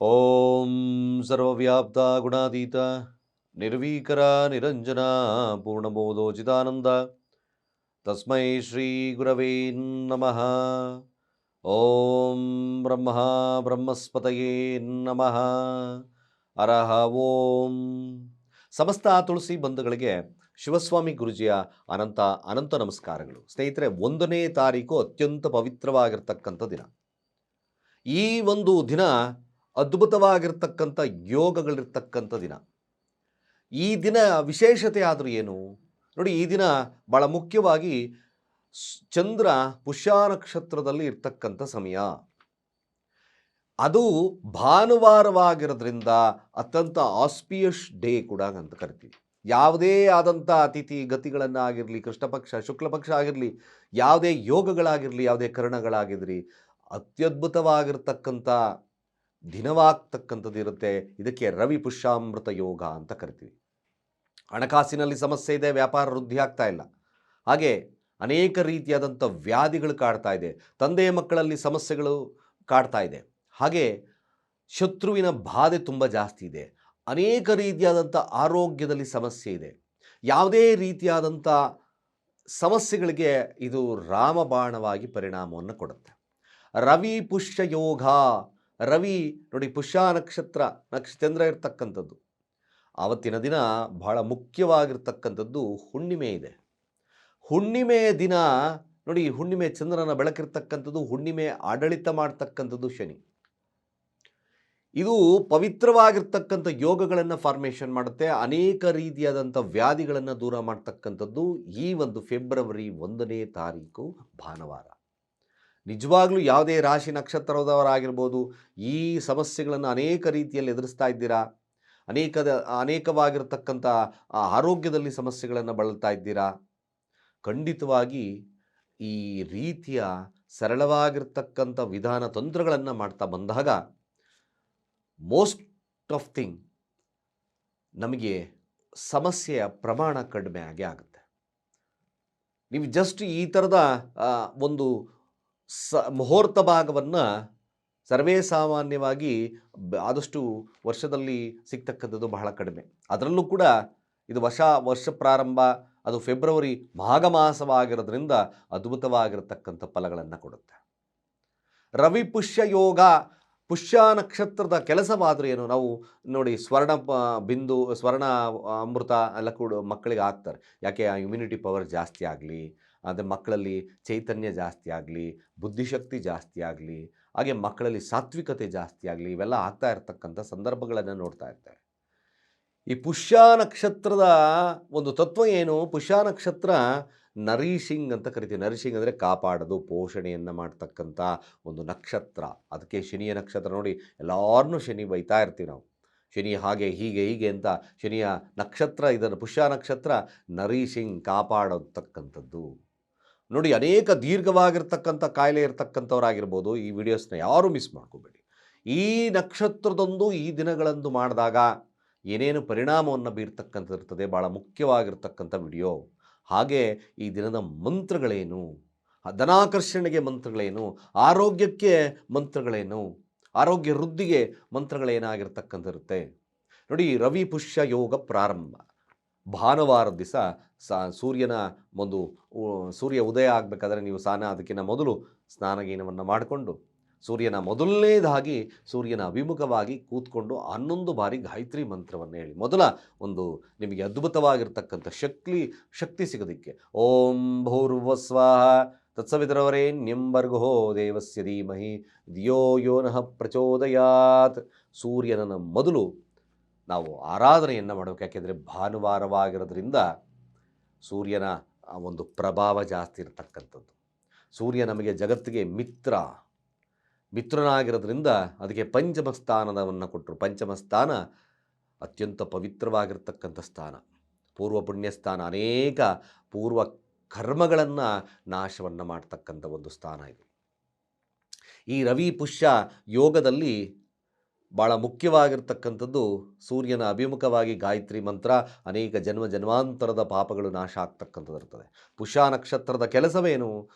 ಓಂ ಸರ್ವವ್ಯಾಪ್ತ ಗುಣಾತೀತ ನಿರ್ವೀಕರ ನಿರಂಜನ ಪೂರ್ಣಬೋಧೋಚಿತಾನಂದ ತಸ್ಮೈ ಶ್ರೀ ಗುರವೇ ನಮಃ ಓಂ ಬ್ರಹ್ಮ ಬ್ರಹ್ಮಸ್ಪತಯೇ ನಮಃ ಅರಹ ಓಂ ಸಮಸ್ತ ತುಳಸಿ ಬಂಧುಗಳಿಗೆ ಶಿವಸ್ವಾಮಿ ಗುರುಜಿಯ ಅನಂತ ಅನಂತ ನಮಸ್ಕಾರಗಳು. ಸ್ನೇಹಿತರೆ, ಒಂದನೇ ತಾರೀಕು ಅತ್ಯಂತ ಪವಿತ್ರವಾಗಿರ್ತಕ್ಕಂಥ ದಿನ. ಈ ಒಂದು ದಿನ ಅದ್ಭುತವಾಗಿರ್ತಕ್ಕಂಥ ಯೋಗಗಳಿರ್ತಕ್ಕಂಥ ದಿನ. ಈ ದಿನ ವಿಶೇಷತೆ ಆದರೂ ಏನು? ನೋಡಿ, ಈ ದಿನ ಭಾಳ ಮುಖ್ಯವಾಗಿ ಚಂದ್ರ ಪುಷ್ಯ ನಕ್ಷತ್ರದಲ್ಲಿ ಇರ್ತಕ್ಕಂಥ ಸಮಯ. ಅದು ಭಾನುವಾರವಾಗಿರೋದ್ರಿಂದ ಅತ್ಯಂತ ಆಸ್ಪಿಯಸ್ ಡೇ ಕೂಡ ಅಂತ ಕರಿತೀವಿ. ಯಾವುದೇ ಆದಂಥ ಅತಿಥಿ ಗತಿಗಳನ್ನು ಆಗಿರಲಿ ಕೃಷ್ಣಪಕ್ಷ ಶುಕ್ಲ ಪಕ್ಷ ಆಗಿರಲಿ, ಯಾವುದೇ ಯೋಗಗಳಾಗಿರಲಿ, ಯಾವುದೇ ಕರ್ಣಗಳಾಗಿದ್ರಿ, ಅತ್ಯದ್ಭುತವಾಗಿರ್ತಕ್ಕಂಥ ದಿನವಾಗ್ತಕ್ಕಂಥದ್ದು ಇರುತ್ತೆ. ಇದಕ್ಕೆ ರವಿ ಪುಷ್ಯಾಮೃತ ಯೋಗ ಅಂತ ಕರಿತೀವಿ. ಹಣಕಾಸಿನಲ್ಲಿ ಸಮಸ್ಯೆ ಇದೆ, ವ್ಯಾಪಾರ ವೃದ್ಧಿ ಆಗ್ತಾ ಇಲ್ಲ. ಹಾಗೆ ಅನೇಕ ರೀತಿಯಾದಂಥ ವ್ಯಾಧಿಗಳು ಕಾಡ್ತಾ ಇದೆ. ತಂದೆಯ ಮಕ್ಕಳಲ್ಲಿ ಸಮಸ್ಯೆಗಳು ಕಾಡ್ತಾ ಇದೆ. ಹಾಗೆ ಶತ್ರುವಿನ ಬಾಧೆ ತುಂಬ ಜಾಸ್ತಿ ಇದೆ. ಅನೇಕ ರೀತಿಯಾದಂಥ ಆರೋಗ್ಯದಲ್ಲಿ ಸಮಸ್ಯೆ ಇದೆ. ಯಾವುದೇ ರೀತಿಯಾದಂಥ ಸಮಸ್ಯೆಗಳಿಗೆ ಇದು ರಾಮಬಾಣವಾಗಿ ಪರಿಣಾಮವನ್ನು ಕೊಡುತ್ತೆ. ರವಿ ಪುಷ್ಯ ಯೋಗ ರವಿ ನೋಡಿ ಪುಷ್ಯ ನಕ್ಷತ್ರ ನಕ್ಷ ಚಂದ್ರ ಇರ್ತಕ್ಕಂಥದ್ದು. ಆವತ್ತಿನ ದಿನ ಬಹಳ ಮುಖ್ಯವಾಗಿರ್ತಕ್ಕಂಥದ್ದು ಹುಣ್ಣಿಮೆ ಇದೆ. ಹುಣ್ಣಿಮೆಯ ದಿನ ನೋಡಿ ಹುಣ್ಣಿಮೆ ಚಂದ್ರನ ಬೆಳಕಿರ್ತಕ್ಕಂಥದ್ದು, ಹುಣ್ಣಿಮೆ ಆಡಳಿತ ಮಾಡ್ತಕ್ಕಂಥದ್ದು ಶನಿ. ಇದು ಪವಿತ್ರವಾಗಿರ್ತಕ್ಕಂಥ ಯೋಗಗಳನ್ನು ಫಾರ್ಮೇಷನ್ ಮಾಡುತ್ತೆ. ಅನೇಕ ರೀತಿಯಾದಂಥ ವ್ಯಾಧಿಗಳನ್ನು ದೂರ ಮಾಡ್ತಕ್ಕಂಥದ್ದು ಈ ಒಂದು ಫೆಬ್ರವರಿ ಒಂದನೇ ತಾರೀಕು ಭಾನುವಾರ. ನಿಜವಾಗ್ಲೂ ಯಾವುದೇ ರಾಶಿ ನಕ್ಷತ್ರದವರಾಗಿರ್ಬೋದು, ಈ ಸಮಸ್ಯೆಗಳನ್ನು ಅನೇಕ ರೀತಿಯಲ್ಲಿ ಎದುರಿಸ್ತಾ ಇದ್ದೀರಾ? ಅನೇಕದ, ಅನೇಕವಾಗಿರ್ತಕ್ಕಂಥ ಆರೋಗ್ಯದಲ್ಲಿ ಸಮಸ್ಯೆಗಳನ್ನು ಬಳಲ್ತಾ ಇದ್ದೀರಾ? ಖಂಡಿತವಾಗಿ ಈ ರೀತಿಯ ಸರಳವಾಗಿರ್ತಕ್ಕಂಥ ವಿಧಾನ ತಂತ್ರಗಳನ್ನು ಮಾಡ್ತಾ ಬಂದಾಗ ಮೋಸ್ಟ್ ಆಫ್ ಥಿಂಗ್ ನಮಗೆ ಸಮಸ್ಯೆಯ ಪ್ರಮಾಣ ಕಡಿಮೆ ಆಗಿ ಆಗುತ್ತೆ. ನೀವು ಜಸ್ಟ್ ಈ ಥರದ ಒಂದು ಸ ಮುಹೂರ್ತ ಭಾಗವನ್ನು ಸರ್ವೇ ಸಾಮಾನ್ಯವಾಗಿ ಆದಷ್ಟು ವರ್ಷದಲ್ಲಿ ಸಿಗ್ತಕ್ಕಂಥದ್ದು ಬಹಳ ಕಡಿಮೆ. ಅದರಲ್ಲೂ ಕೂಡ ಇದು ವರ್ಷ ವರ್ಷ ಪ್ರಾರಂಭ, ಅದು ಫೆಬ್ರವರಿ ಮಾಘ ಮಾಸವಾಗಿರೋದ್ರಿಂದ ಅದ್ಭುತವಾಗಿರತಕ್ಕಂಥ ಫಲಗಳನ್ನು ಕೊಡುತ್ತೆ. ರವಿ ಪುಷ್ಯ ಯೋಗ, ಪುಷ್ಯ ನಕ್ಷತ್ರದ ಕೆಲಸವಾದರೂ ಏನು ನಾವು ನೋಡಿ ಸ್ವರ್ಣ ಬಿಂದು, ಸ್ವರ್ಣ ಅಮೃತ ಎಲ್ಲ ಕೂಡ ಮಕ್ಕಳಿಗೆ ಹಾಕ್ತಾರೆ. ಯಾಕೆ, ಆ ಇಮ್ಯುನಿಟಿ ಪವರ್ ಜಾಸ್ತಿ ಆಗಲಿ ಅದೇ ಮಕ್ಕಳಲ್ಲಿ ಚೈತನ್ಯ ಜಾಸ್ತಿ ಆಗಲಿ, ಬುದ್ಧಿಶಕ್ತಿ ಜಾಸ್ತಿ ಆಗಲಿ, ಹಾಗೆ ಮಕ್ಕಳಲ್ಲಿ ಸಾತ್ವಿಕತೆ ಜಾಸ್ತಿ ಆಗಲಿ, ಇವೆಲ್ಲ ಆಗ್ತಾ ಇರತಕ್ಕಂಥ ಸಂದರ್ಭಗಳನ್ನು ನೋಡ್ತಾ ಇರ್ತೇವೆ ಈ ಪುಷ್ಯ ನಕ್ಷತ್ರದ ಒಂದು ತತ್ವ ಏನು? ಪುಷ್ಯ ನಕ್ಷತ್ರ ನರೀಶಿಂಗ್ ಅಂತ ಕರಿತೀವಿ. ನರೀಶಿಂಗ್ ಅಂದರೆ ಕಾಪಾಡೋದು, ಪೋಷಣೆಯನ್ನು ಮಾಡ್ತಕ್ಕಂಥ ಒಂದು ನಕ್ಷತ್ರ. ಅದಕ್ಕೆ ಶನಿಯ ನಕ್ಷತ್ರ ನೋಡಿ ಎಲ್ಲರನ್ನೂ ಶನಿ ಬೈತಾ ಇರ್ತೀವಿ ನಾವು. ಶನಿ ಹಾಗೆ, ಹೀಗೆ ಹೀಗೆ ಅಂತ ಶನಿಯ ನಕ್ಷತ್ರ, ಇದನ್ನು ಪುಷ್ಯ ನಕ್ಷತ್ರ ನರೀಶಿಂಗ್ ಕಾಪಾಡತಕ್ಕಂಥದ್ದು. ನೋಡಿ, ಅನೇಕ ದೀರ್ಘವಾಗಿರ್ತಕ್ಕಂಥ ಕಾಯಿಲೆ ಇರ್ತಕ್ಕಂಥವ್ರಾಗಿರ್ಬೋದು, ಈ ವಿಡಿಯೋಸ್ನ ಯಾರೂ ಮಿಸ್ ಮಾಡ್ಕೋಬೇಡಿ. ಈ ನಕ್ಷತ್ರದೊಂದು ಈ ದಿನಗಳಂದು ಮಾಡಿದಾಗ ಏನೇನು ಪರಿಣಾಮವನ್ನು ಬೀರ್ತಕ್ಕಂಥದ್ದಿರ್ತದೆ ಭಾಳ ಮುಖ್ಯವಾಗಿರ್ತಕ್ಕಂಥ ವಿಡಿಯೋ. ಹಾಗೆ ಈ ದಿನದ ಮಂತ್ರಗಳೇನು, ಧನಾಕರ್ಷಣೆಗೆ ಮಂತ್ರಗಳೇನು, ಆರೋಗ್ಯಕ್ಕೆ ಮಂತ್ರಗಳೇನು, ಆರೋಗ್ಯ ವೃದ್ಧಿಗೆ ಮಂತ್ರಗಳೇನಾಗಿರ್ತಕ್ಕಂಥಿರುತ್ತೆ ನೋಡಿ ರವಿ ಪುಷ್ಯ ಯೋಗ ಪ್ರಾರಂಭ. ಭಾನುವಾರದ ದಿವಸ ಸಾ ಸೂರ್ಯನ ಒಂದು ಸೂರ್ಯ ಉದಯ ಆಗಬೇಕಾದ್ರೆ ನೀವು ಸ್ನಾನ ಅದಕ್ಕಿಂತ ಮೊದಲು ಸ್ನಾನಗೀನವನ್ನು ಮಾಡಿಕೊಂಡು ಸೂರ್ಯನ ಮೊದಲನೇದಾಗಿ ಸೂರ್ಯನ ಅಭಿಮುಖವಾಗಿ ಕೂತ್ಕೊಂಡು ಹನ್ನೊಂದು ಬಾರಿ ಗಾಯತ್ರಿ ಮಂತ್ರವನ್ನು ಹೇಳಿ. ಮೊದಲ ಒಂದು ನಿಮಗೆ ಅದ್ಭುತವಾಗಿರ್ತಕ್ಕಂಥ ಶಕ್ತಿ ಶಕ್ತಿ ಸಿಗೋದಕ್ಕೆ. ಓಂ ಭೂರ್ವಸ್ವಾಹ ತತ್ಸವಿತರವರೇ ನಿಂಬರ್ಗೋ ದೇವಸ್ಯ ಧೀಮಹಿ ಧಿಯೋ ಯೋನಃ ಪ್ರಚೋದಯಾತ್. ಸೂರ್ಯನ ಮೊದಲು ನಾವು ಆರಾಧನೆಯನ್ನು ಮಾಡಬೇಕು. ಯಾಕೆಂದರೆ ಭಾನುವಾರವಾಗಿರೋದ್ರಿಂದ ಸೂರ್ಯನ ಒಂದು ಪ್ರಭಾವ ಜಾಸ್ತಿ ಇರತಕ್ಕಂಥದ್ದು. ಸೂರ್ಯ ನಮಗೆ ಜಗತ್ತಿಗೆ ಮಿತ್ರ. ಮಿತ್ರನಾಗಿರೋದ್ರಿಂದ ಅದಕ್ಕೆ ಪಂಚಮ ಸ್ಥಾನವನ್ನು ಕೊಟ್ಟರು. ಪಂಚಮ ಸ್ಥಾನ ಅತ್ಯಂತ ಪವಿತ್ರವಾಗಿರ್ತಕ್ಕಂಥ ಸ್ಥಾನ. ಪೂರ್ವ ಪುಣ್ಯ ಸ್ಥಾನ. ಅನೇಕ ಪೂರ್ವ ಕರ್ಮಗಳನ್ನು ನಾಶವನ್ನು ಮಾಡ್ತಕ್ಕಂಥ ಒಂದು ಸ್ಥಾನ ಇದು. ಈ ರವಿ ಪುಷ್ಯ ಯೋಗದಲ್ಲಿ ಭಾಳ ಮುಖ್ಯವಾಗಿರ್ತಕ್ಕಂಥದ್ದು ಸೂರ್ಯನ ಅಭಿಮುಖವಾಗಿ ಗಾಯತ್ರಿ ಮಂತ್ರ, ಅನೇಕ ಜನ್ಮ ಜನ್ಮಾಂತರದ ಪಾಪಗಳು ನಾಶ ಆಗ್ತಕ್ಕಂಥದ್ದು ಇರ್ತದೆ. ಪುಷಾ ನಕ್ಷತ್ರದ ಕೆಲಸವೇನು?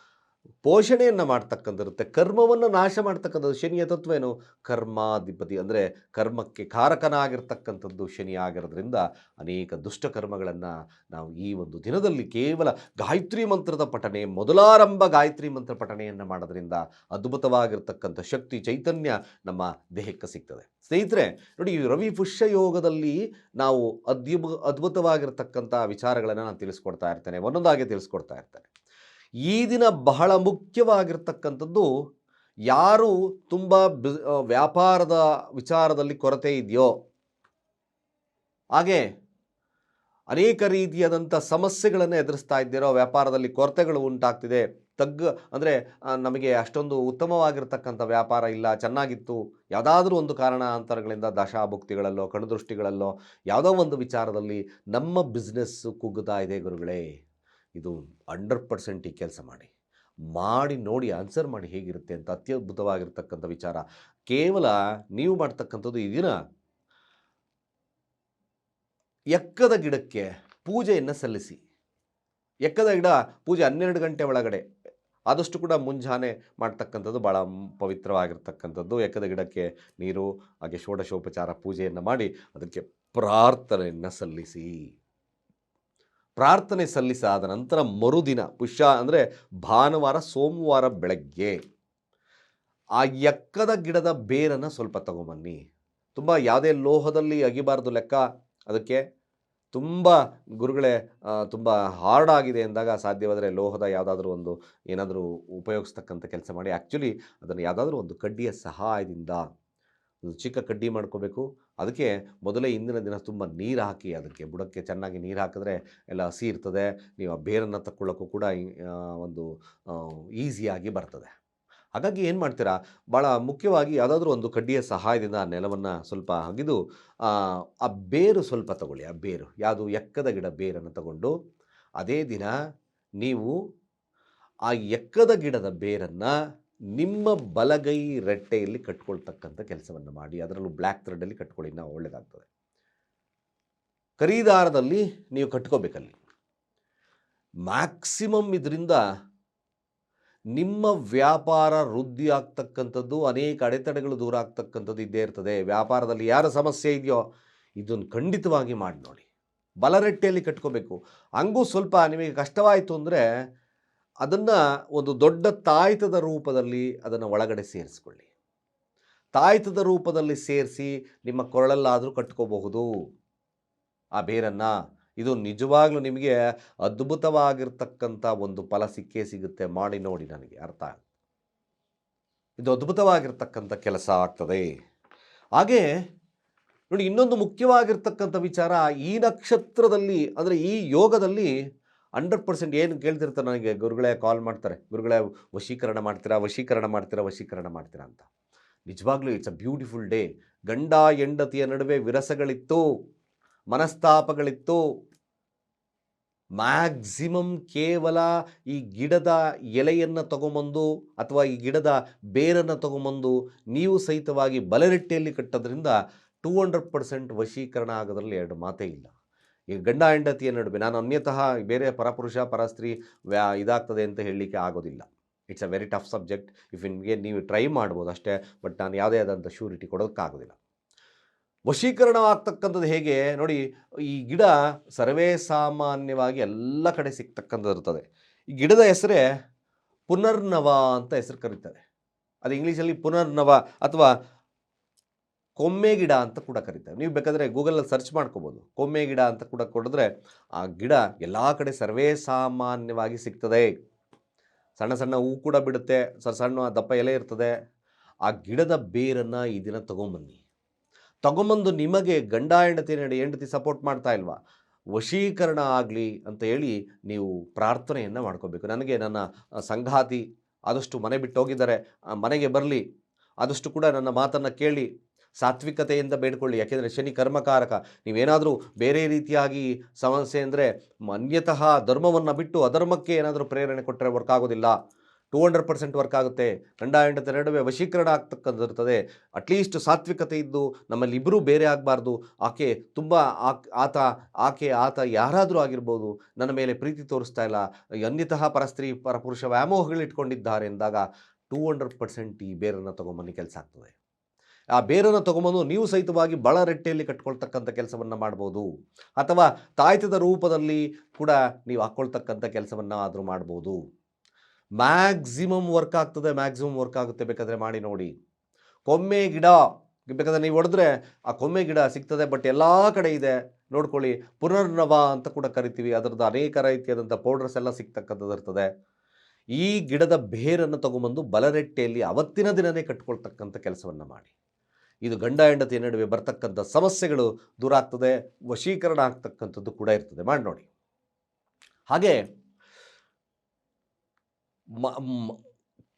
ಪೋಷಣೆಯನ್ನು ಮಾಡ್ತಕ್ಕಂಥರುತ್ತೆ ಕರ್ಮವನ್ನು ನಾಶ ಮಾಡ್ತಕ್ಕಂಥದ್ದು ಶನಿಯ ತತ್ವ ಏನು? ಕರ್ಮಾಧಿಪತಿ ಅಂದರೆ ಕರ್ಮಕ್ಕೆ ಕಾರಕನಾಗಿರ್ತಕ್ಕಂಥದ್ದು ಶನಿ ಆಗಿರೋದ್ರಿಂದ ಅನೇಕ ದುಷ್ಟಕರ್ಮಗಳನ್ನು ನಾವು ಈ ಒಂದು ದಿನದಲ್ಲಿ ಕೇವಲ ಗಾಯತ್ರಿ ಮಂತ್ರದ ಪಠನೆ ಮೊದಲಾರಂಭ ಗಾಯತ್ರಿ ಮಂತ್ರ ಪಠನೆಯನ್ನು ಮಾಡೋದ್ರಿಂದ ಅದ್ಭುತವಾಗಿರ್ತಕ್ಕಂಥ ಶಕ್ತಿ, ಚೈತನ್ಯ ನಮ್ಮ ದೇಹಕ್ಕೆ ಸಿಗ್ತದೆ. ಸ್ನೇಹಿತರೆ, ನೋಡಿ ಈ ರವಿ ಪುಷ್ಯ ಯೋಗದಲ್ಲಿ ನಾವು ಅದ್ಭುತ ಅದ್ಭುತವಾಗಿರ್ತಕ್ಕಂಥ ವಿಚಾರಗಳನ್ನು ನಾನು ತಿಳಿಸ್ಕೊಡ್ತಾ ಇರ್ತೇನೆ. ಒಂದೊಂದಾಗಿ ತಿಳಿಸ್ಕೊಡ್ತಾ ಇರ್ತೇನೆ. ಈ ದಿನ ಬಹಳ ಮುಖ್ಯವಾಗಿರ್ತಕ್ಕಂಥದ್ದು ಯಾರು ತುಂಬ ವ್ಯಾಪಾರದ ವಿಚಾರದಲ್ಲಿ ಕೊರತೆ ಇದೆಯೋ, ಹಾಗೆ ಅನೇಕ ರೀತಿಯಾದಂಥ ಸಮಸ್ಯೆಗಳನ್ನು ಎದುರಿಸ್ತಾ ಇದ್ದೀರೋ, ವ್ಯಾಪಾರದಲ್ಲಿ ಕೊರತೆಗಳು ಉಂಟಾಗ್ತಿದೆ, ತಗ್ಗ, ಅಂದರೆ ನಮಗೆ ಅಷ್ಟೊಂದು ಉತ್ತಮವಾಗಿರ್ತಕ್ಕಂಥ ವ್ಯಾಪಾರ ಇಲ್ಲ, ಚೆನ್ನಾಗಿತ್ತು, ಯಾವುದಾದ್ರೂ ಒಂದು ಕಾರಣಾಂತರಗಳಿಂದ ದಶಾಭುಕ್ತಿಗಳಲ್ಲೋ, ಕಣದೃಷ್ಟಿಗಳಲ್ಲೋ, ಯಾವುದೋ ಒಂದು ವಿಚಾರದಲ್ಲಿ ನಮ್ಮ ಬಿಸ್ನೆಸ್ಸು ಕುಗ್ಗುತ್ತಾ ಇದೆ ಗುರುಗಳೇ. ಇದು ಅಂಡರ್ ಪರ್ಸೆಂಟ್ ಈ ಕೆಲಸ ಮಾಡಿ. ಮಾಡಿ, ನೋಡಿ, ಆನ್ಸರ್ ಮಾಡಿ ಹೇಗಿರುತ್ತೆ ಅಂತ ಅತ್ಯದ್ಭುತವಾಗಿರ್ತಕ್ಕಂಥ ವಿಚಾರ. ಕೇವಲ ನೀವು ಮಾಡ್ತಕ್ಕಂಥದ್ದು ಈ ದಿನ ಎಕ್ಕದ ಗಿಡಕ್ಕೆ ಪೂಜೆಯನ್ನು ಸಲ್ಲಿಸಿ. ಎಕ್ಕದ ಗಿಡ ಪೂಜೆ ಹನ್ನೆರಡು ಗಂಟೆ ಒಳಗಡೆ. ಆದಷ್ಟು ಕೂಡ ಮುಂಜಾನೆ ಮಾಡ್ತಕ್ಕಂಥದ್ದು ಭಾಳ ಪವಿತ್ರವಾಗಿರ್ತಕ್ಕಂಥದ್ದು. ಎಕ್ಕದ ಗಿಡಕ್ಕೆ ನೀರು, ಹಾಗೆ ಷೋಡಶೋಪಚಾರ ಪೂಜೆಯನ್ನು ಮಾಡಿ, ಅದಕ್ಕೆ ಪ್ರಾರ್ಥನೆಯನ್ನು ಸಲ್ಲಿಸಿ. ಪ್ರಾರ್ಥನೆ ಸಲ್ಲಿಸಾದ ನಂತರ ಮರುದಿನ, ಪುಷ್ಯ ಅಂದರೆ ಭಾನುವಾರ, ಸೋಮವಾರ ಬೆಳಗ್ಗೆ, ಆ ಎಕ್ಕದ ಗಿಡದ ಬೇರನ್ನು ಸ್ವಲ್ಪ ತಗೊಂಬನ್ನಿ. ತುಂಬ ಯಾವುದೇ ಲೋಹದಲ್ಲಿ ಅಗಿಬಾರದು ಲೆಕ್ಕ. ಅದಕ್ಕೆ ತುಂಬ ಗುರುಗಳೇ ತುಂಬ ಹಾರ್ಡ್ ಆಗಿದೆ ಎಂದಾಗ ಸಾಧ್ಯವಾದರೆ ಲೋಹದ ಯಾವುದಾದ್ರೂ ಒಂದು ಏನಾದರೂ ಉಪಯೋಗಿಸ್ತಕ್ಕಂಥ ಕೆಲಸ ಮಾಡಿ. ಆ್ಯಕ್ಚುಲಿ ಅದನ್ನು ಯಾವುದಾದ್ರೂ ಒಂದು ಕಡ್ಡಿಯ ಸಹಾಯದಿಂದ, ಒಂದು ಚಿಕ್ಕ ಕಡ್ಡಿ ಮಾಡ್ಕೋಬೇಕು. ಅದಕ್ಕೆ ಮೊದಲೇ ಇಂದಿನ ದಿನ ತುಂಬ ನೀರು ಹಾಕಿ, ಅದಕ್ಕೆ ಬುಡಕ್ಕೆ ಚೆನ್ನಾಗಿ ನೀರು ಹಾಕಿದ್ರೆ ಎಲ್ಲ ಹಸಿ ಇರ್ತದೆ. ನೀವು ಆ ಬೇರನ್ನು ತಕ್ಕೊಳ್ಳೋಕ್ಕೂ ಕೂಡ ಒಂದು ಈಸಿಯಾಗಿ ಬರ್ತದೆ. ಹಾಗಾಗಿ ಏನು ಮಾಡ್ತೀರಾ? ಭಾಳ ಮುಖ್ಯವಾಗಿ ಯಾವುದಾದ್ರೂ ಒಂದು ಕಡ್ಡಿಯ ಸಹಾಯದಿಂದ ಆ ನೆಲವನ್ನು ಸ್ವಲ್ಪ ಅಗಿದು, ಆ ಆ ಬೇರು ಸ್ವಲ್ಪ ತಗೊಳ್ಳಿ. ಆ ಬೇರು, ಯಾವುದು ಎಕ್ಕದ ಗಿಡ ಬೇರನ್ನು ತಗೊಂಡು, ಅದೇ ದಿನ ನೀವು ಆ ಎಕ್ಕದ ಗಿಡದ ಬೇರನ್ನು ನಿಮ್ಮ ಬಲಗೈ ರೆಟ್ಟೆಯಲ್ಲಿ ಕಟ್ಕೊಳ್ತಕ್ಕಂಥ ಕೆಲಸವನ್ನು ಮಾಡಿ, ಅದರಲ್ಲೂ ಬ್ಲ್ಯಾಕ್ ಥ್ರೆಡಲ್ಲಿ ಕಟ್ಕೊಳ್ಳಿ ನಾವು ಒಳ್ಳೆಯದಾಗ್ತದೆ ಖರೀದಾರದಲ್ಲಿ ನೀವು ಕಟ್ಕೋಬೇಕಲ್ಲಿ. ಮ್ಯಾಕ್ಸಿಮಮ್ ಇದರಿಂದ ನಿಮ್ಮ ವ್ಯಾಪಾರ ವೃದ್ಧಿ ಆಗ್ತಕ್ಕಂಥದ್ದು, ಅನೇಕ ಅಡೆತಡೆಗಳು ದೂರ ಆಗ್ತಕ್ಕಂಥದ್ದು ಇದ್ದೇ ಇರ್ತದೆ. ವ್ಯಾಪಾರದಲ್ಲಿ ಯಾರ ಸಮಸ್ಯೆ ಇದೆಯೋ, ಇದನ್ನು ಖಂಡಿತವಾಗಿ ಮಾಡಿ ನೋಡಿ. ಬಲರೆಟ್ಟೆಯಲ್ಲಿ ಕಟ್ಕೋಬೇಕು. ಹಂಗೂ ಸ್ವಲ್ಪ ನಿಮಗೆ ಕಷ್ಟವಾಯಿತು ಅಂದರೆ ಅದನ್ನು ಒಂದು ದೊಡ್ಡ ತಾಯ್ತದ ರೂಪದಲ್ಲಿ ಅದನ್ನು ಒಳಗಡೆ ಸೇರಿಸ್ಕೊಳ್ಳಿ. ತಾಯ್ತದ ರೂಪದಲ್ಲಿ ಸೇರಿಸಿ ನಿಮ್ಮ ಕೊರಳಲ್ಲಾದರೂ ಕಟ್ಕೋಬಹುದು. ಆ ಬೇರನ್ನು. ಇದು ನಿಜವಾಗ್ಲೂ ನಿಮಗೆ ಅದ್ಭುತವಾಗಿರ್ತಕ್ಕಂಥ ಒಂದು ಫಲ ಸಿಕ್ಕೇ ಸಿಗುತ್ತೆ. ಮಾಡಿ ನೋಡಿ ನನಗೆ, ಅರ್ಥ ಇದು ಅದ್ಭುತವಾಗಿರ್ತಕ್ಕಂಥ ಕೆಲಸ ಆಗ್ತದೆ. ಹಾಗೆ ನೋಡಿ ಇನ್ನೊಂದು ಮುಖ್ಯವಾಗಿರ್ತಕ್ಕಂಥ ವಿಚಾರ ಈ ನಕ್ಷತ್ರದಲ್ಲಿ, ಅಂದರೆ ಈ ಯೋಗದಲ್ಲಿ ಹಂಡ್ರೆಡ್ ಪರ್ಸೆಂಟ್ ಏನು ಕೇಳ್ತಿರ್ತಾರೆ ನನಗೆ? ಗುರುಗಳೇ ಕಾಲ್ ಮಾಡ್ತಾರೆ. ಗುರುಗಳೇ ವಶೀಕರಣ ಮಾಡ್ತೀರಾ? ವಶೀಕರಣ ಮಾಡ್ತೀರಾ? ವಶೀಕರಣ ಮಾಡ್ತೀರಾ ಅಂತ. ನಿಜವಾಗ್ಲೂ ಇಟ್ಸ್ ಅ ಬ್ಯೂಟಿಫುಲ್ ಡೇ ಗಂಡ ಹೆಂಡತಿಯ ನಡುವೆ ವಿರಸಗಳಿತ್ತು, ಮನಸ್ತಾಪಗಳಿತ್ತು. ಮ್ಯಾಕ್ಸಿಮಮ್ ಕೇವಲ ಈ ಗಿಡದ ಎಲೆಯನ್ನು ತಗೊಂಬಂದು ಅಥವಾ ಈ ಗಿಡದ ಬೇರನ್ನು ತಗೊಂಬಂದು ನೀವು ಸಹಿತವಾಗಿ ಬಲರಿಟ್ಟೆಯಲ್ಲಿ ಕಟ್ಟೋದ್ರಿಂದ ಟೂ ಹಂಡ್ರೆಡ್ ಪರ್ಸೆಂಟ್ ವಶೀಕರಣ ಆಗೋದ್ರಲ್ಲಿ ಎರಡು ಮಾತೇ ಇಲ್ಲ. ಈಗ ಗಂಡ ಹೆಂಡತಿಯ ನಡುವೆ ನಾನು ಅನ್ಯತಃ ಬೇರೆ ಪರಪುರುಷ, ಪರಸ್ತ್ರೀ ವ್ಯಾ ಇದಾಗ್ತದೆ ಅಂತ ಹೇಳಲಿಕ್ಕೆ ಆಗೋದಿಲ್ಲ. It's a very tough subject if ನಿಮಗೆ ನೀವು ಟ್ರೈ ಮಾಡ್ಬೋದು ಅಷ್ಟೇ ಬಟ್ ನಾನು ಯಾವುದೇ ಆದಂಥ ಶ್ಯೂರಿಟಿ ಕೊಡೋಕ್ಕಾಗೋದಿಲ್ಲ ವಶೀಕರಣವಾಗ್ತಕ್ಕಂಥದ್ದು ಹೇಗೆ? ನೋಡಿ, ಈ ಗಿಡ ಸರ್ವೇ ಸಾಮಾನ್ಯವಾಗಿ ಎಲ್ಲ ಕಡೆ ಸಿಗ್ತಕ್ಕಂಥದ್ದು ಇರ್ತದೆ. ಈ ಗಿಡದ ಹೆಸರೇ ಪುನರ್ನವ ಅಂತ ಹೆಸರು ಕರೀತಾರೆ. ಅದು ಇಂಗ್ಲೀಷಲ್ಲಿ ಪುನರ್ನವ ಅಥವಾ ಕೊಮ್ಮೆ ಗಿಡ ಅಂತ ಕೂಡ ಕರೀತಾರೆ. ನೀವು ಬೇಕಾದರೆ ಗೂಗಲಲ್ಲಿ ಸರ್ಚ್ ಮಾಡ್ಕೋಬೋದು. ಕೊಮ್ಮೆ ಗಿಡ ಅಂತ ಕೂಡ ಕೊಡಿದ್ರೆ ಆ ಗಿಡ ಎಲ್ಲ ಕಡೆ ಸರ್ವೇ ಸಾಮಾನ್ಯವಾಗಿ ಸಿಗ್ತದೆ. ಸಣ್ಣ ಸಣ್ಣ ಹೂ ಕೂಡ ಬಿಡುತ್ತೆ. ಸಣ್ಣ ಸಣ್ಣ ದಪ್ಪ ಎಲೆ ಇರ್ತದೆ. ಆ ಗಿಡದ ಬೇರನ್ನು ಈ ದಿನ ತೊಗೊಂಬನ್ನಿ. ತಗೊಂಬಂದು ನಿಮಗೆ ಗಂಡ, ಹೆಂಡತಿ, ನಡೆ, ಹೆಂಡತಿ ಸಪೋರ್ಟ್ ಮಾಡ್ತಾ ಇಲ್ವಾ? ವಶೀಕರಣ ಆಗಲಿ ಅಂತ ಹೇಳಿ ನೀವು ಪ್ರಾರ್ಥನೆಯನ್ನು ಮಾಡ್ಕೋಬೇಕು. ನನಗೆ ನನ್ನ ಸಂಘಾತಿ ಆದಷ್ಟು ಮನೆ ಬಿಟ್ಟು ಹೋಗಿದ್ದಾರೆ. ಮನೆಗೆ ಬರಲಿ. ಆದಷ್ಟು ಕೂಡ ನನ್ನ ಮಾತನ್ನು ಕೇಳಿ. ಸಾತ್ವಿಕತೆಯಿಂದ ಬೇಡ್ಕೊಳ್ಳಿ. ಯಾಕೆಂದರೆ ಶನಿ ಕರ್ಮಕಾರಕ. ನೀವೇನಾದರೂ ಬೇರೆ ರೀತಿಯಾಗಿ ಸಮಸ್ಯೆ ಅಂದರೆ ಅನ್ಯತಃ ಧರ್ಮವನ್ನು ಬಿಟ್ಟು ಅಧರ್ಮಕ್ಕೆ ಏನಾದರೂ ಪ್ರೇರಣೆ ಕೊಟ್ಟರೆ ವರ್ಕ್ ಆಗೋದಿಲ್ಲ. ಟೂ ಹಂಡ್ರೆಡ್ ಪರ್ಸೆಂಟ್ ವರ್ಕ್ ಆಗುತ್ತೆ. ಗಂಡ ಹೆಂಡತಿ ನಡುವೆ ವಶೀಕರಣ ಆಗ್ತಕ್ಕಂಥಿರ್ತದೆ ಅಟ್ಲೀಸ್ಟ್ ಸಾತ್ವಿಕತೆ ಇದ್ದು ನಮ್ಮಲ್ಲಿ ಇಬ್ಬರೂ ಬೇರೆ ಆಗಬಾರ್ದು. ಆಕೆ ತುಂಬ ಆತ, ಆಕೆ, ಆತ ಯಾರಾದರೂ ಆಗಿರ್ಬೋದು ನನ್ನ ಮೇಲೆ ಪ್ರೀತಿ ತೋರಿಸ್ತಾ ಇಲ್ಲ. ಅನ್ಯತಃ ಪರಸ್ತ್ರೀ, ಪರಪುರುಷ ವ್ಯಾಮೋಹಗಳು ಇಟ್ಕೊಂಡಿದ್ದಾರೆ ಎಂದಾಗ ಟೂ ಹಂಡ್ರೆಡ್ ಪರ್ಸೆಂಟ್ ಈ ಬೇರನ್ನು ತೊಗೊಂಬನ್ನಿ. ಕೆಲಸ ಆಗ್ತದೆ. ಆ ಬೇರನ್ನು ತಗೊಂಬಂದು ನೀವು ಸಹಿತವಾಗಿ ಬಳರೆಟ್ಟೆಯಲ್ಲಿ ಕಟ್ಕೊಳ್ತಕ್ಕಂಥ ಕೆಲಸವನ್ನು ಮಾಡ್ಬೋದು. ಅಥವಾ ತಾಯ್ತದ ರೂಪದಲ್ಲಿ ಕೂಡ ನೀವು ಹಾಕ್ಕೊಳ್ತಕ್ಕಂಥ ಕೆಲಸವನ್ನು ಆದರೂ ಮಾಡ್ಬೋದು. ಮ್ಯಾಕ್ಸಿಮಮ್ ವರ್ಕ್ ಆಗ್ತದೆ, ಮ್ಯಾಕ್ಸಿಮಮ್ ವರ್ಕ್ ಆಗುತ್ತೆ ಬೇಕಾದರೆ ಮಾಡಿ ನೋಡಿ. ಕೊಮ್ಮೆ ಗಿಡ, ಬೇಕಾದ್ರೆ ನೀವು ಹೊಡೆದ್ರೆ ಆ ಕೊಮ್ಮೆ ಗಿಡ ಸಿಗ್ತದೆ, ಬಟ್ ಎಲ್ಲ ಕಡೆ ಇದೆ. ನೋಡ್ಕೊಳ್ಳಿ, ಪುನರ್ನವ ಅಂತ ಕೂಡ ಕರಿತೀವಿ. ಅದರದ್ದು ಅನೇಕ ರೀತಿಯಾದಂಥ ಪೌಡರ್ಸ್ ಎಲ್ಲ ಸಿಗ್ತಕ್ಕಂಥದ್ದು ಇರ್ತದೆ. ಈ ಗಿಡದ ಬೇರನ್ನು ತಗೊಂಬಂದು ಬಲರೆಟ್ಟೆಯಲ್ಲಿ ಅವತ್ತಿನ ದಿನವೇ ಕಟ್ಕೊಳ್ತಕ್ಕಂಥ ಕೆಲಸವನ್ನು ಮಾಡಿ. ಇದು ಗಂಡ ಹೆಂಡತಿಯ ನಡುವೆ ಬರ್ತಕ್ಕಂಥ ಸಮಸ್ಯೆಗಳು ದೂರ ಆಗ್ತದೆ, ವಶೀಕರಣ ಆಗ್ತಕ್ಕಂಥದ್ದು ಕೂಡ ಇರ್ತದೆ. ಮಾಡಿ ನೋಡಿ. ಹಾಗೆ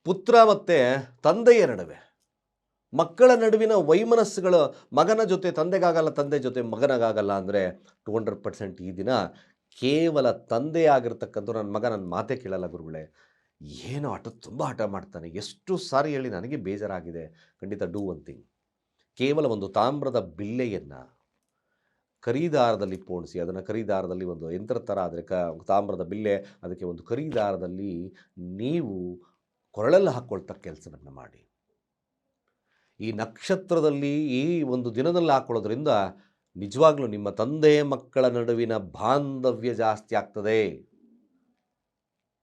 ಪುತ್ರ ಮತ್ತು ತಂದೆಯ ನಡುವೆ, ಮಕ್ಕಳ ನಡುವಿನ ವೈಮನಸ್ಸುಗಳು ಮಗನ ಜೊತೆ ತಂದೆಗಾಗಲ್ಲ, ತಂದೆ ಜೊತೆ ಮಗನಗಾಗಲ್ಲ ಅಂದರೆ ಟು ಹಂಡ್ರೆಡ್ ಪರ್ಸೆಂಟ್ ಈ ದಿನ ಕೇವಲ ತಂದೆ ಆಗಿರ್ತಕ್ಕಂಥ ನನ್ನ ಮಗ ನನ್ನ ಮಾತೇ ಕೇಳಲ್ಲ ಗುರುಗಳೇ. ಏನೋ ಹಠ, ತುಂಬ ಹಠ ಮಾಡ್ತಾನೆ. ಎಷ್ಟು ಸಾರಿ ಹೇಳಿ ನನಗೆ ಬೇಜಾರಾಗಿದೆ. ಖಂಡಿತ ಡೂ ಒನ್ ಥಿಂಗ್ ಕೇವಲ ಒಂದು ತಾಮ್ರದ ಬಿಲ್ಲೆಯನ್ನು ಖರೀದಾರದಲ್ಲಿ ಪೋಣಿಸಿ, ಅದನ್ನು ಖರೀದಾರದಲ್ಲಿ ಒಂದು ಯಂತ್ರ ಥರ ಆದರೆ ಕ, ತಾಮ್ರದ ಬಿಲ್ಲೆ, ಅದಕ್ಕೆ ಒಂದು ಖರೀದಾರದಲ್ಲಿ ನೀವು ಕೊರಳಲ್ಲಿ ಹಾಕ್ಕೊಳ್ತಾ ಕೆಲಸವನ್ನು ಮಾಡಿ. ಈ ನಕ್ಷತ್ರದಲ್ಲಿ ಈ ಒಂದು ದಿನದಲ್ಲಿ ಹಾಕ್ಕೊಳ್ಳೋದ್ರಿಂದ ನಿಜವಾಗ್ಲೂ ನಿಮ್ಮ ತಂದೆ ಮಕ್ಕಳ ನಡುವಿನ ಬಾಂಧವ್ಯ ಜಾಸ್ತಿ ಆಗ್ತದೆ.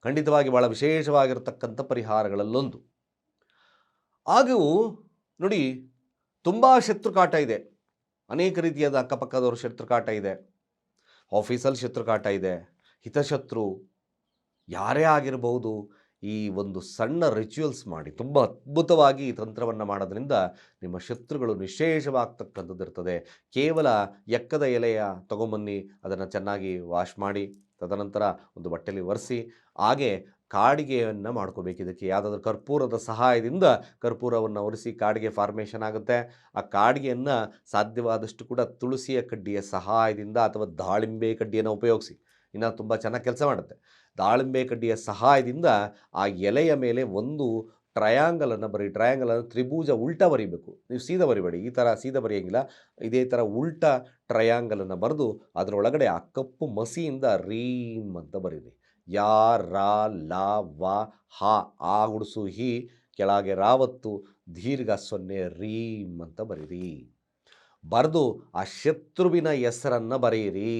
ಖಂಡಿತವಾಗಿ ಭಾಳ ವಿಶೇಷವಾಗಿರತಕ್ಕಂಥ ಪರಿಹಾರಗಳಲ್ಲೊಂದು. ಹಾಗೂ ನೋಡಿ ತುಂಬ ಶತ್ರುಕಾಟ ಇದೆ. ಅನೇಕ ರೀತಿಯಾದ ಅಕ್ಕಪಕ್ಕದವ್ರ ಶತ್ರುಕಾಟ ಇದೆ. ಆಫೀಸಲ್ಲಿ ಶತ್ರುಕಾಟ ಇದೆ. ಹಿತಶತ್ರು ಯಾರೇ ಆಗಿರಬಹುದು ಈ ಒಂದು ಸಣ್ಣ ರಿಚುವಲ್ಸ್ ಮಾಡಿ, ತುಂಬ ಅದ್ಭುತವಾಗಿ ಈ ತಂತ್ರವನ್ನು ಮಾಡೋದ್ರಿಂದ ನಿಮ್ಮ ಶತ್ರುಗಳು ನಿಶೇಷವಾಗ್ತಕ್ಕಂಥದ್ದು ಇರ್ತದೆ. ಕೇವಲ ಎಕ್ಕದ ಎಲೆಯ ತಗೊಂಬನ್ನಿ, ಅದನ್ನು ಚೆನ್ನಾಗಿ ವಾಶ್ ಮಾಡಿ, ತದನಂತರ ಒಂದು ಬಟ್ಟೆಯಲ್ಲಿ ಒರೆಸಿ, ಹಾಗೆ ಕಾಡಿಗೆಯನ್ನು ಮಾಡ್ಕೋಬೇಕು. ಇದಕ್ಕೆ ಯಾವುದಾದ್ರೂ ಕರ್ಪೂರದ ಸಹಾಯದಿಂದ ಕರ್ಪೂರವನ್ನು ಒರೆಸಿ ಕಾಡಿಗೆ ಫಾರ್ಮೇಷನ್ ಆಗುತ್ತೆ. ಆ ಕಾಡಿಗೆಯನ್ನು ಸಾಧ್ಯವಾದಷ್ಟು ಕೂಡ ತುಳಸಿಯ ಕಡ್ಡಿಯ ಸಹಾಯದಿಂದ ಅಥವಾ ದಾಳಿಂಬೆ ಕಡ್ಡಿಯನ್ನು ಉಪಯೋಗಿಸಿ. ಇನ್ನು ತುಂಬ ಚೆನ್ನಾಗಿ ಕೆಲಸ ಮಾಡುತ್ತೆ. ದಾಳಿಂಬೆ ಕಡ್ಡಿಯ ಸಹಾಯದಿಂದ ಆ ಎಲೆಯ ಮೇಲೆ ಒಂದು ಟ್ರಯಾಂಗಲನ್ನು ಬರೀ ಟ್ರಯಾಂಗಲನ್ನು ತ್ರಿಭುಜ ಉಲ್ಟಾ ಬರೀಬೇಕು. ನೀವು ಸೀದಾ ಬರಿಬೇಡಿ. ಈ ಥರ ಸೀದಾ ಬರೆಯೋಂಗಿಲ್ಲ. ಇದೇ ಥರ ಉಲ್ಟಾ ಟ್ರಯಾಂಗಲನ್ನು ಬರೆದು ಅದರೊಳಗಡೆ ಆ ಕಪ್ಪು ಮಸಿಯಿಂದ ರೀಮ್ ಅಂತ ಬರೀರಿ. ಯಾ, ರಾ, ಲಾ, ವ, ಹಾ, ಆ ಗುಡಿಸು, ಹಿ, ಕೆಳಗೆ ರಾವತ್ತು, ದೀರ್ಘ ಸೊನ್ನೆ, ರೀಮ್ ಅಂತ ಬರೀರಿ ಬರೆದು ಆ ಶತ್ರುವಿನ ಹೆಸರನ್ನು ಬರೆಯಿರಿ.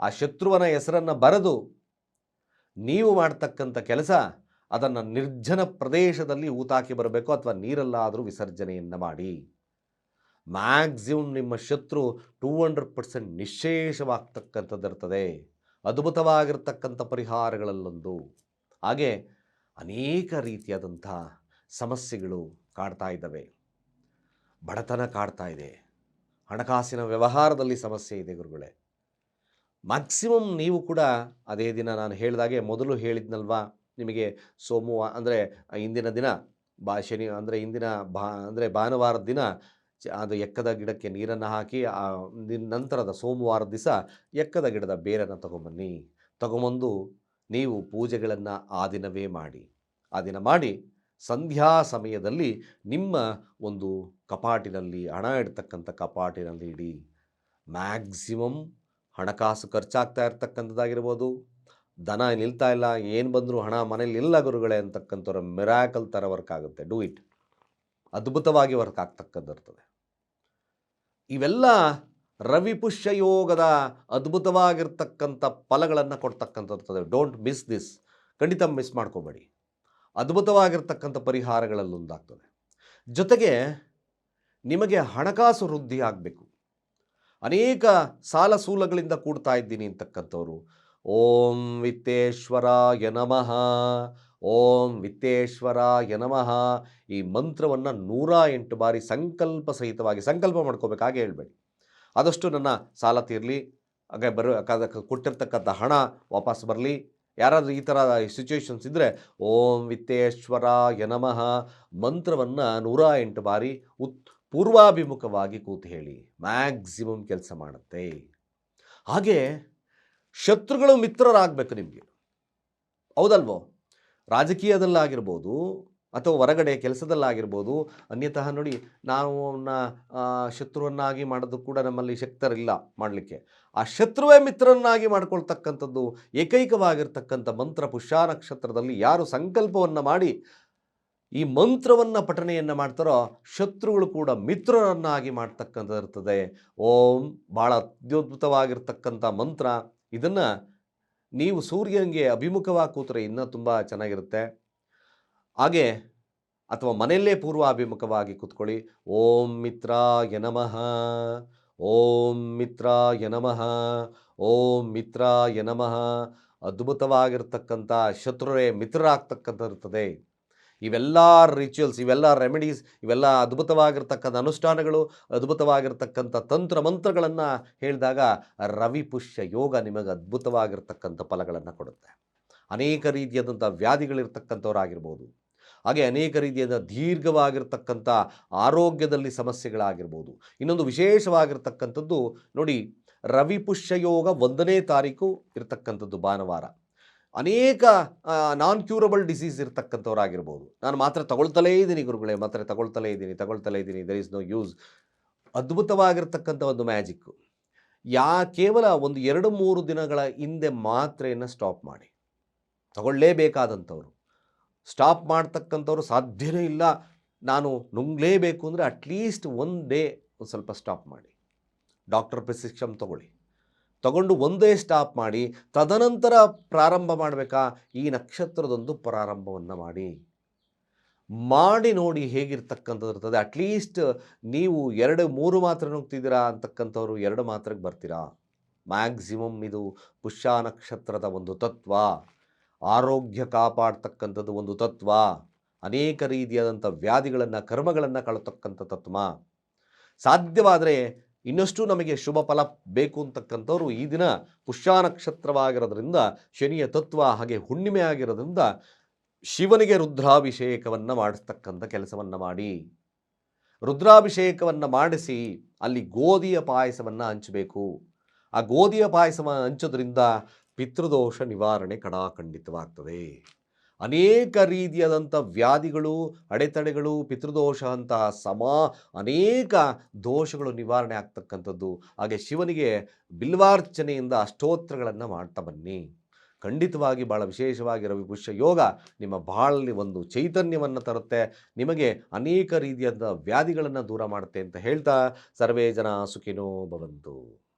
ಆ ಶತ್ರುವನ ಹೆಸರನ್ನು ಬರೆದು ನೀವು ಮಾಡ್ತಕ್ಕಂಥ ಕೆಲಸ ಅದನ್ನು ನಿರ್ಜನ ಪ್ರದೇಶದಲ್ಲಿ ಊತಾಕಿ ಬರಬೇಕು ಅಥವಾ ನೀರಲ್ಲಾದರೂ ವಿಸರ್ಜನೆಯನ್ನು ಮಾಡಿ. ಮ್ಯಾಕ್ಸಿಮಮ್ ನಿಮ್ಮ ಶತ್ರು ಟೂ ಹಂಡ್ರೆಡ್ ಪರ್ಸೆಂಟ್ ನಿಶೇಷವಾಗ್ತಕ್ಕಂಥದ್ದು ಇರ್ತದೆ ಅದ್ಭುತವಾಗಿರ್ತಕ್ಕಂಥ ಪರಿಹಾರಗಳಲ್ಲೊಂದು. ಹಾಗೆ ಅನೇಕ ರೀತಿಯಾದಂಥ ಸಮಸ್ಯೆಗಳು ಕಾಡ್ತಾ ಇದ್ದಾವೆ. ಬಡತನ ಕಾಡ್ತಾ ಇದೆ. ಹಣಕಾಸಿನ ವ್ಯವಹಾರದಲ್ಲಿ ಸಮಸ್ಯೆ ಇದೆ ಗುರುಗಳೇ. ಮ್ಯಾಕ್ಸಿಮಮ್ ನೀವು ಕೂಡ ಅದೇ ದಿನ ನಾನು ಹೇಳಿದಾಗೆ ಮೊದಲು ಹೇಳಿದ್ನಲ್ವಾ ನಿಮಗೆ ಸೋಮವಾರ ಅಂದರೆ ಇಂದಿನ ದಿನ ಬಾ ಶನಿ ಅಂದರೆ ಇಂದಿನ ಬಾ ಅಂದರೆ ಭಾನುವಾರದ ದಿನ ಅದು ಎಕ್ಕದ ಗಿಡಕ್ಕೆ ನೀರನ್ನು ಹಾಕಿ, ಆ ನಂತರದ ಸೋಮವಾರ ದಿವಸ ಎಕ್ಕದ ಗಿಡದ ಬೇರನ್ನು ತಗೊಂಬನ್ನಿ. ತಗೊಂಬಂದು ನೀವು ಪೂಜೆಗಳನ್ನು ಆ ದಿನವೇ ಮಾಡಿ. ಆ ದಿನ ಮಾಡಿ ಸಂಧ್ಯಾ ಸಮಯದಲ್ಲಿ ನಿಮ್ಮ ಒಂದು ಕಪಾಟಿನಲ್ಲಿ, ಹಣ ಇಡ್ತಕ್ಕಂಥ ಕಪಾಟಿನಲ್ಲಿ ಇಡಿ. ಮ್ಯಾಕ್ಸಿಮಮ್ ಹಣಕಾಸು ಖರ್ಚಾಗ್ತಾ ಇರ್ತಕ್ಕಂಥದ್ದಾಗಿರ್ಬೋದು. ದನ ನಿಲ್ತಾ ಇಲ್ಲ, ಏನು ಬಂದರೂ ಹಣ ಮನೇಲಿ ಇಲ್ಲ ಗುರುಗಳೇ ಅಂತಕ್ಕಂಥವ್ರ ಮಿರಾಕಲ್ ಥರ ವರ್ಕ್ ಆಗುತ್ತೆ. ಡೂ ಇಟ್ ಅದ್ಭುತವಾಗಿ ವರ್ಕ್ ಆಗ್ತಕ್ಕಂಥದ್ದು ಇರ್ತದೆ. ಇವೆಲ್ಲ ರವಿ ಪುಷ್ಯ ಯೋಗದ ಅದ್ಭುತವಾಗಿರ್ತಕ್ಕಂಥ ಫಲಗಳನ್ನು ಕೊಡ್ತಕ್ಕಂಥದ್ದು ಡೋಂಟ್ ಮಿಸ್ ದಿಸ್ ಖಂಡಿತ ಮಿಸ್ ಮಾಡ್ಕೋಬೇಡಿ. ಅದ್ಭುತವಾಗಿರ್ತಕ್ಕಂಥ ಪರಿಹಾರಗಳಲ್ಲೊಂದಾಗ್ತದೆ ಜೊತೆಗೆ ನಿಮಗೆ ಹಣಕಾಸು ವೃದ್ಧಿ ಆಗಬೇಕು. ಅನೇಕ ಸಾಲ ಸೂಲಗಳಿಂದ ಕೂಡ್ತಾ ಇದ್ದೀನಿ ಅಂತಕ್ಕಂಥವ್ರು. ಓಂ ವಿತ್ತೇಶ್ವರಾಯ ನಮಃ. ಓಂ ವಿತ್ತೇಶ್ವರಾಯ ನಮಃ. ಈ ಮಂತ್ರವನ್ನು ನೂರ ಎಂಟು ಬಾರಿ ಸಂಕಲ್ಪ ಸಹಿತವಾಗಿ ಸಂಕಲ್ಪ ಮಾಡ್ಕೋಬೇಕು, ಹಾಗೆ ಹೇಳಬೇಡಿ. ಆದಷ್ಟು ನನ್ನ ಸಾಲ ತೀರಲಿ, ಹಾಗೆ ಬರೋ ಕೊಟ್ಟಿರ್ತಕ್ಕಂಥ ಹಣ ವಾಪಸ್ ಬರಲಿ. ಯಾರಾದರೂ ಈ ಥರ ಸಿಚುವೇಶನ್ಸ್ ಇದ್ದರೆ ಓಂ ವಿತ್ತೇಶ್ವರ ಯನಮಃ ಮಂತ್ರವನ್ನು ನೂರ ಎಂಟು ಬಾರಿ ಉತ್ ಪೂರ್ವಾಭಿಮುಖವಾಗಿ ಕೂತು ಹೇಳಿ. ಮ್ಯಾಕ್ಸಿಮಮ್ ಕೆಲಸ ಮಾಡುತ್ತೆ. ಹಾಗೆ ಶತ್ರುಗಳು ಮಿತ್ರರಾಗಬೇಕು ನಿಮಗೆ. ಹೌದಲ್ವೋ? ರಾಜಕೀಯದಲ್ಲಾಗಿರ್ಬೋದು ಅಥವಾ ಹೊರಗಡೆ ಕೆಲಸದಲ್ಲಾಗಿರ್ಬೋದು ಅನ್ಯತಃ ನೋಡಿ ನಾವು ಅವನ್ನ ಶತ್ರುವನ್ನಾಗಿ ಮಾಡೋದು ಕೂಡ ನಮ್ಮಲ್ಲಿ ಶಕ್ತರಿಲ್ಲ ಮಾಡಲಿಕ್ಕೆ. ಆ ಶತ್ರುವೇ ಮಿತ್ರರನ್ನಾಗಿ ಮಾಡ್ಕೊಳ್ತಕ್ಕಂಥದ್ದು, ಏಕೈಕವಾಗಿರ್ತಕ್ಕಂಥ ಮಂತ್ರ ಪುಷ್ಯ ನಕ್ಷತ್ರದಲ್ಲಿ ಯಾರು ಸಂಕಲ್ಪವನ್ನು ಮಾಡಿ ಈ ಮಂತ್ರವನ್ನು ಪಠಣೆಯನ್ನು ಮಾಡ್ತಾರೋ, ಶತ್ರುಗಳು ಕೂಡ ಮಿತ್ರರನ್ನಾಗಿ ಮಾಡ್ತಕ್ಕಂಥದ್ದು ಇರ್ತದೆ ಓಂ, ಭಾಳ ಅತ್ಯದ್ಭುತವಾಗಿರ್ತಕ್ಕಂಥ ಮಂತ್ರ. ಇದನ್ನು ನೀವು ಸೂರ್ಯನಿಗೆ ಅಭಿಮುಖವಾಗಿ ಕೂತರೆ ಇನ್ನೂ ತುಂಬ ಚೆನ್ನಾಗಿರುತ್ತೆ. ಹಾಗೆ, ಅಥವಾ ಮನೆಯಲ್ಲೇ ಪೂರ್ವಾಭಿಮುಖವಾಗಿ ಕೂತ್ಕೊಳ್ಳಿ. ಓಂ ಮಿತ್ರಾಯ ನಮಃ. ಓಂ ಮಿತ್ರಾಯ ನಮಃ. ಓಂ ಮಿತ್ರಾಯ ನಮಃ. ಅದ್ಭುತವಾಗಿರ್ತಕ್ಕಂಥ ಶತ್ರುರೇ ಮಿತ್ರರಾಗ್ತಕ್ಕಂಥ ಇರ್ತದೆ ಇವೆಲ್ಲ ರಿಚುವಲ್ಸ್ ಇವೆಲ್ಲ ರೆಮಿಡೀಸ್ ಇವೆಲ್ಲ ಅದ್ಭುತವಾಗಿರ್ತಕ್ಕಂಥ ಅನುಷ್ಠಾನಗಳು, ಅದ್ಭುತವಾಗಿರ್ತಕ್ಕಂಥ ತಂತ್ರ ಮಂತ್ರಗಳನ್ನು ಹೇಳಿದಾಗ ರವಿ ಪುಷ್ಯ ಯೋಗ ನಿಮಗೆ ಅದ್ಭುತವಾಗಿರ್ತಕ್ಕಂಥ ಫಲಗಳನ್ನು ಕೊಡುತ್ತೆ. ಅನೇಕ ರೀತಿಯಾದಂಥ ವ್ಯಾಧಿಗಳಿರ್ತಕ್ಕಂಥವ್ರಾಗಿರ್ಬೋದು. ಹಾಗೆ ಅನೇಕ ರೀತಿಯಾದ ದೀರ್ಘವಾಗಿರ್ತಕ್ಕಂಥ ಆರೋಗ್ಯದಲ್ಲಿ ಸಮಸ್ಯೆಗಳಾಗಿರ್ಬೋದು. ಇನ್ನೊಂದು ವಿಶೇಷವಾಗಿರ್ತಕ್ಕಂಥದ್ದು ನೋಡಿ, ರವಿ ಪುಷ್ಯ ಯೋಗ ಒಂದನೇ ತಾರೀಕು ಇರತಕ್ಕಂಥದ್ದು ಭಾನುವಾರ. ಅನೇಕ ನಾನ್ ಕ್ಯೂರಬಲ್ ಡಿಸೀಸ್ ಇರ್ತಕ್ಕಂಥವ್ರಾಗಿರ್ಬೋದು. ನಾನು ಮಾತ್ರ ತಗೊಳ್ತಲೇ ಇದ್ದೀನಿ ಗುರುಗಳೇ, ಮಾತ್ರ ತಗೊಳ್ತಲೇ ಇದ್ದೀನಿ ತಗೊಳ್ತಲೇ ಇದ್ದೀನಿ. ದರ್ ಇಸ್ ನೋ ಯೂಸ್ ಅದ್ಭುತವಾಗಿರ್ತಕ್ಕಂಥ ಒಂದು ಮ್ಯಾಜಿಕ್ಕು ಯಾ, ಕೇವಲ ಒಂದು ಎರಡು, ಮೂರು ದಿನಗಳ ಹಿಂದೆ ಮಾತ್ರೆಯನ್ನು ಸ್ಟಾಪ್ ಮಾಡಿ. ತಗೊಳ್ಳೇಬೇಕಾದಂಥವ್ರು. ಸ್ಟಾಪ್ ಮಾಡ್ತಕ್ಕಂಥವ್ರು ಸಾಧ್ಯವೇ ಇಲ್ಲ. ನಾನು ನುಂಗಲೇಬೇಕು ಅಂದರೆ ಅಟ್ಲೀಸ್ಟ್ ಒನ್ ಡೇ ಒಂದು ಸ್ವಲ್ಪ ಸ್ಟಾಪ್ ಮಾಡಿ. ಡಾಕ್ಟರ್ ಪ್ರಿಸ್ಕ್ರಿಪ್ಷನ್ ತಗೊಳ್ಳಿ. ತಗೊಂಡು ಒಂದೇ ಸ್ಟಾಪ್ ಮಾಡಿ, ತದನಂತರ ಪ್ರಾರಂಭ ಮಾಡಬೇಕಾ? ಈ ನಕ್ಷತ್ರದೊಂದು ಪ್ರಾರಂಭವನ್ನು ಮಾಡಿ. ಮಾಡಿ ನೋಡಿ ಹೇಗಿರ್ತಕ್ಕಂಥದ್ದು ಇರ್ತದೆ. ಅಟ್ಲೀಸ್ಟ್ ನೀವು ಎರಡು, ಮೂರು ಮಾತ್ರ ನುಗ್ತಿದ್ದೀರಾ ಅಂತಕ್ಕಂಥವ್ರು ಎರಡು ಮಾತ್ರಕ್ಕೆ ಬರ್ತೀರಾ? ಮ್ಯಾಕ್ಸಿಮಮ್ ಇದು ಪುಷ್ಯ ನಕ್ಷತ್ರದ ಒಂದು ತತ್ವ. ಆರೋಗ್ಯ ಕಾಪಾಡ್ತಕ್ಕಂಥದ್ದು ಒಂದು ತತ್ವ. ಅನೇಕ ರೀತಿಯಾದಂಥ ವ್ಯಾಧಿಗಳನ್ನು, ಕರ್ಮಗಳನ್ನು ಕಳತಕ್ಕಂಥ ತತ್ವ. ಸಾಧ್ಯವಾದರೆ ಇನ್ನಷ್ಟು ನಮಗೆ ಶುಭ ಫಲ ಬೇಕು ಅಂತಕ್ಕಂಥವ್ರು ಈ ದಿನ ಪುಷ್ಯ ನಕ್ಷತ್ರವಾಗಿರೋದ್ರಿಂದ, ಶನಿಯ ತತ್ವ ಹಾಗೆ ಹುಣ್ಣಿಮೆ ಆಗಿರೋದ್ರಿಂದ ಶಿವನಿಗೆ ರುದ್ರಾಭಿಷೇಕವನ್ನು ಮಾಡಿಸ್ತಕ್ಕಂಥ ಕೆಲಸವನ್ನು ಮಾಡಿ. ರುದ್ರಾಭಿಷೇಕವನ್ನು ಮಾಡಿಸಿ ಅಲ್ಲಿ ಗೋಧಿಯ ಪಾಯಸವನ್ನು ಹಂಚಬೇಕು. ಆ ಗೋಧಿಯ ಪಾಯಸವನ್ನು ಹಂಚೋದ್ರಿಂದ ಪಿತೃದೋಷ ನಿವಾರಣೆ ಕಡಾಖಂಡಿತವಾಗ್ತದೆ. ಅನೇಕ ರೀತಿಯಾದಂಥ ವ್ಯಾಧಿಗಳು, ಅಡೆತಡೆಗಳು, ಪಿತೃದೋಷ ಅಂತಹ ಸಮ ಅನೇಕ ದೋಷಗಳು ನಿವಾರಣೆ ಆಗ್ತಕ್ಕಂಥದ್ದು. ಹಾಗೆ ಶಿವನಿಗೆ ಬಿಲ್ವಾರ್ಚನೆಯಿಂದ ಅಷ್ಟೋತ್ರಗಳನ್ನು ಮಾಡ್ತಾ ಬನ್ನಿ. ಖಂಡಿತವಾಗಿ ಭಾಳ ವಿಶೇಷವಾಗಿ ರವಿಪುಷ್ಯ ಯೋಗ ನಿಮ್ಮ ಬಾಳಲ್ಲಿ ಒಂದು ಚೈತನ್ಯವನ್ನು ತರುತ್ತೆ. ನಿಮಗೆ ಅನೇಕ ರೀತಿಯಾದ ವ್ಯಾಧಿಗಳನ್ನು ದೂರ ಮಾಡುತ್ತೆ ಅಂತ ಹೇಳ್ತಾ ಸರ್ವೇ ಜನ ಸುಖಿನೋ ಭವಂತು.